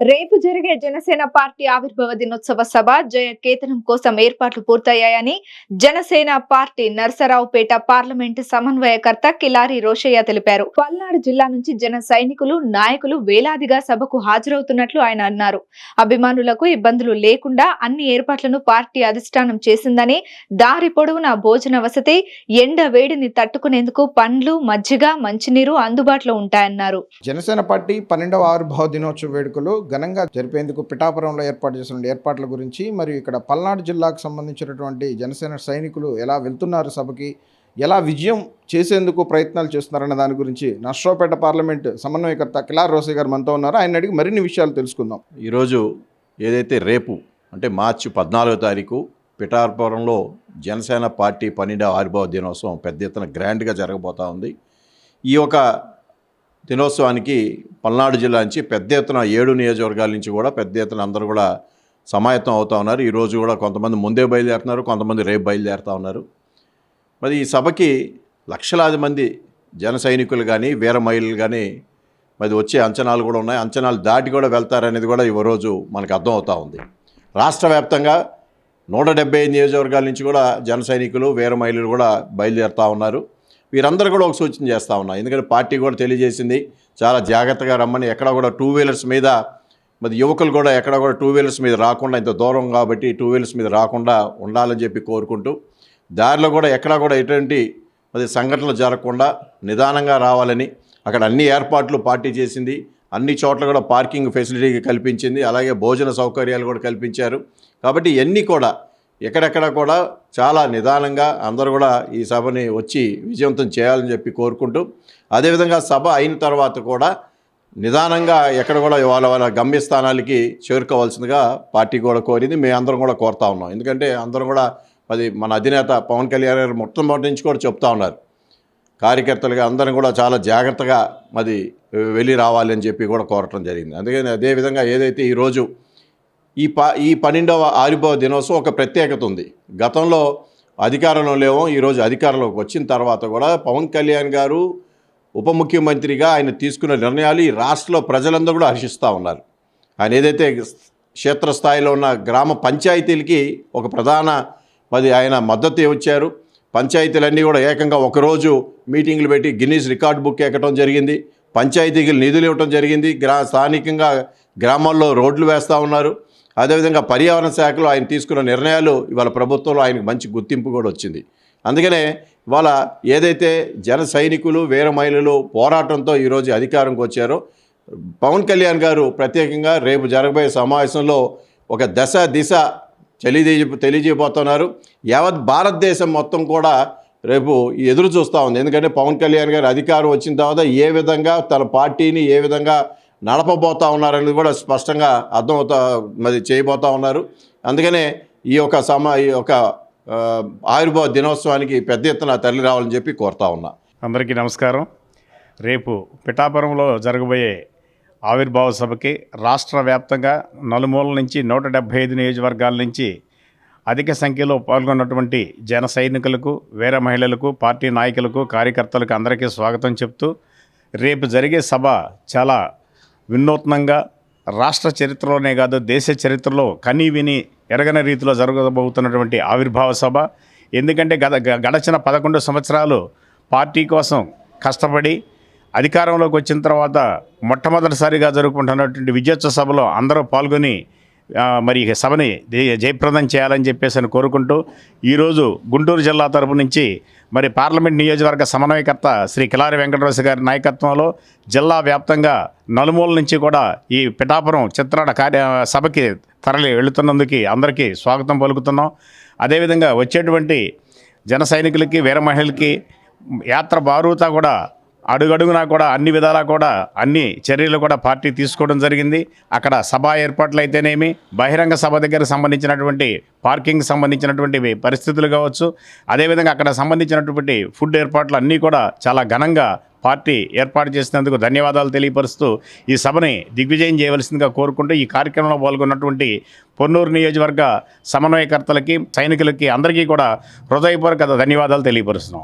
రేపు జరిగే జనసేన పార్టీ ఆవిర్భావ దినోత్సవ సభ జయ కేతనం కోసం ఏర్పాట్లు పూర్తయ్యాయని జనసేన పార్టీ నర్సరావుపేట పార్లమెంటు సమన్వయకర్త కిలారి రోషయ్య తెలిపారు. పల్నాడు జిల్లా నుంచి జన సైనికులు నాయకులు వేలాదిగా సభకు హాజరవుతున్నట్లు ఆయన అన్నారు. అభిమానులకు ఇబ్బందులు లేకుండా అన్ని ఏర్పాట్లను పార్టీ అధిష్టానం చేసిందని దారి పొడవునా భోజన వసతి ఎండ వేడిని తట్టుకునేందుకు పండ్లు మజ్జిగ మంచినీరు అందుబాటులో ఉంటాయన్నారు. జనసేన పార్టీ పన్నెండవ ఆవిర్భావ దినోత్సవ వేడుకలు ఘనంగా జరిపేందుకు పిఠాపురంలో ఏర్పాటు చేసిన ఏర్పాట్ల గురించి మరియు ఇక్కడ పల్నాడు జిల్లాకు సంబంధించినటువంటి జనసేన సైనికులు ఎలా వెళ్తున్నారు సభకి ఎలా విజయం చేసేందుకు ప్రయత్నాలు చేస్తున్నారన్న దాని గురించి నష్టోపేట పార్లమెంట్ సమన్వయకర్త కిలార్ రోసే గారు మనతో ఉన్నారు. ఆయన అడిగి మరిన్ని విషయాలు తెలుసుకుందాం. ఈరోజు ఏదైతే రేపు అంటే మార్చి పద్నాలుగో తారీఖు పిఠాపురంలో జనసేన పార్టీ పన్నెండవ ఆవిర్భావ దినోత్సవం పెద్ద ఎత్తున గ్రాండ్గా జరగబోతూ ఉంది. ఈ యొక్క దినోత్సవానికి పల్నాడు జిల్లా నుంచి పెద్ద ఎత్తున ఏడు నియోజకవర్గాల నుంచి కూడా పెద్ద ఎత్తున అందరూ కూడా సమాయత్తం అవుతూ ఉన్నారు. ఈరోజు కూడా కొంతమంది ముందే బయలుదేరుతున్నారు కొంతమంది రేపు బయలుదేరుతూ ఉన్నారు. మరి ఈ సభకి లక్షలాది మంది జన సైనికులు కానీ వీరమహిళలు కానీ మరి వచ్చే అంచనాలు కూడా ఉన్నాయి. అంచనాలు దాటి కూడా వెళ్తారనేది కూడా ఈ మనకు అర్థం అవుతూ ఉంది. రాష్ట్ర వ్యాప్తంగా నూట డెబ్బై నియోజకవర్గాల నుంచి కూడా జన సైనికులు వీర మహిళలు కూడా బయలుదేరుతూ ఉన్నారు. వీరందరూ కూడా ఒక సూచన చేస్తూ ఉన్నారు ఎందుకంటే పార్టీ కూడా తెలియజేసింది. చాలా జాగ్రత్తగా రమ్మని. ఎక్కడ కూడా టూ వీలర్స్ మీద మరి యువకులు కూడా ఎక్కడ కూడా టూ వీలర్స్ మీద రాకుండా ఇంత దూరం కాబట్టి టూ వీలర్స్ మీద రాకుండా ఉండాలని చెప్పి కోరుకుంటూ దారిలో కూడా ఎక్కడ కూడా ఎటువంటి మరి సంఘటనలు జరగకుండా నిదానంగా రావాలని అక్కడ అన్ని ఏర్పాట్లు పార్టీ చేసింది. అన్ని చోట్ల కూడా పార్కింగ్ ఫెసిలిటీ కల్పించింది. అలాగే భోజన సౌకర్యాలు కూడా కల్పించారు. కాబట్టి ఇవన్నీ కూడా ఎక్కడెక్కడ కూడా చాలా నిదానంగా అందరూ కూడా ఈ సభని వచ్చి విజయవంతం చేయాలని చెప్పి కోరుకుంటూ అదేవిధంగా సభ అయిన తర్వాత కూడా నిదానంగా ఎక్కడ కూడా వాళ్ళ వాళ్ళ గమ్యస్థానాలకి చేరుకోవాల్సిందిగా పార్టీ కూడా కోరింది. మేము అందరం కూడా కోరుతా ఉన్నాం. ఎందుకంటే అందరం కూడా అది మన అధినేత పవన్ కళ్యాణ్ గారు మొట్టమొదటి నుంచి కూడా చెప్తా ఉన్నారు. కార్యకర్తలుగా అందరం కూడా చాలా జాగ్రత్తగా మరి వెళ్ళి రావాలి అని చెప్పి కూడా కోరటం జరిగింది. అందుకని అదేవిధంగా ఏదైతే ఈరోజు ఈ ప ఈ పన్నెండవ ఆవిర్భావ దినోత్సవం ఒక ప్రత్యేకత ఉంది. గతంలో అధికారంలో లేవో ఈరోజు అధికారంలోకి వచ్చిన తర్వాత కూడా పవన్ కళ్యాణ్ గారు ఉప ముఖ్యమంత్రిగా ఆయన తీసుకున్న నిర్ణయాలు ఈ రాష్ట్రంలో ప్రజలందరూ కూడా హర్షిస్తూ ఉన్నారు. ఆయన ఏదైతే క్షేత్రస్థాయిలో ఉన్న గ్రామ పంచాయతీలకి ఒక ప్రధాన మరి ఆయన మద్దతు ఇచ్చారు. పంచాయతీలన్నీ కూడా ఏకంగా ఒకరోజు మీటింగ్లు పెట్టి గిన్నీస్ రికార్డ్ బుక్ ఎక్కడం జరిగింది. పంచాయతీకి నిధులు ఇవ్వటం జరిగింది. గ్రా స్థానికంగా గ్రామాల్లో రోడ్లు వేస్తూ ఉన్నారు. అదేవిధంగా పర్యావరణ శాఖలో ఆయన తీసుకున్న నిర్ణయాలు ఇవాళ ప్రభుత్వంలో ఆయనకు మంచి గుర్తింపు కూడా వచ్చింది. అందుకనే ఇవాళ ఏదైతే జన సైనికులు వీర మహిళలు పోరాటంతో ఈరోజు అధికారంకి వచ్చారో పవన్ కళ్యాణ్ గారు ప్రత్యేకంగా రేపు జరగబోయే సమావేశంలో ఒక దశ దిశ తెలియజేయ తెలియజేయబోతున్నారు. యావత్ భారతదేశం మొత్తం కూడా రేపు ఎదురు చూస్తూ ఉంది. ఎందుకంటే పవన్ కళ్యాణ్ గారు అధికారం వచ్చిన తర్వాత ఏ విధంగా తన పార్టీని ఏ విధంగా నడపబోతా ఉన్నారని కూడా స్పష్టంగా అర్థమవుతా మరి చేయబోతా ఉన్నారు. అందుకనే ఈ యొక్క సమ ఈ యొక్క ఆ, ఆవిర్భావ దినోత్సవానికి పెద్ద ఎత్తున తరలి రావాలని చెప్పి కోరుతా ఉన్నా. అందరికీ నమస్కారం. రేపు పిఠాపురంలో జరగబోయే ఆవిర్భావ సభకి రాష్ట్ర వ్యాప్తంగా నలుమూలల నుంచి నూట డెబ్భై ఐదు నియోజకవర్గాల నుంచి అధిక సంఖ్యలో పాల్గొన్నటువంటి జన సైనికులకు వీర మహిళలకు పార్టీ నాయకులకు కార్యకర్తలకు అందరికీ స్వాగతం చెప్తూ రేపు జరిగే సభ చాలా వినూత్నంగా రాష్ట్ర చరిత్రలోనే కాదు దేశ చరిత్రలో కని విని ఎరగని రీతిలో జరగబోతున్నటువంటి ఆవిర్భావ సభ. ఎందుకంటే గత గ- గడచిన పదకొండు సంవత్సరాలు పార్టీ కోసం కష్టపడి అధికారంలోకి వచ్చిన తర్వాత మొట్టమొదటిసారిగా జరుపుకుంటున్నటువంటి విజయోత్సవ సభలో అందరూ పాల్గొని మరి ఈ సభని జయప్రదం చేయాలని చెప్పేసి అని కోరుకుంటూ ఈరోజు గుంటూరు జిల్లా తరపు నుంచి మరి పార్లమెంట్ నియోజకవర్గ సమన్వయకర్త శ్రీ కిలారి వెంకటరాజు గారి నాయకత్వంలో జిల్లా వ్యాప్తంగా నలుమూల నుంచి కూడా ఈ పిఠాపురం చిత్రాడ కార్య సభకి తరలి వెళుతున్నందుకు అందరికీ స్వాగతం పలుకుతున్నాం. అదేవిధంగా వచ్చేటువంటి జన సైనికులకి వీర మహిళలకి యాత్ర బారుతా కూడా అడుగడుగునా కూడా అన్ని విధాలా కూడా అన్ని చర్యలు కూడా పార్టీ తీసుకోవడం జరిగింది. అక్కడ సభ ఏర్పాట్లు అయితేనేమి బహిరంగ సభ దగ్గర సంబంధించినటువంటి పార్కింగ్ సంబంధించినటువంటి పరిస్థితులు కావచ్చు. అదేవిధంగా అక్కడ సంబంధించినటువంటి ఫుడ్ ఏర్పాట్లు అన్నీ కూడా చాలా ఘనంగా పార్టీ ఏర్పాటు చేసినందుకు ధన్యవాదాలు తెలియపరుస్తూ ఈ సభని దిగ్విజయం చేయవలసిందిగా కోరుకుంటూ ఈ కార్యక్రమంలో పాల్గొన్నటువంటి పొన్నూరు నియోజకవర్గ సమన్వయకర్తలకి సైనికులకి అందరికీ కూడా హృదయపూర్వక ధన్యవాదాలు తెలియపరుస్తున్నాం.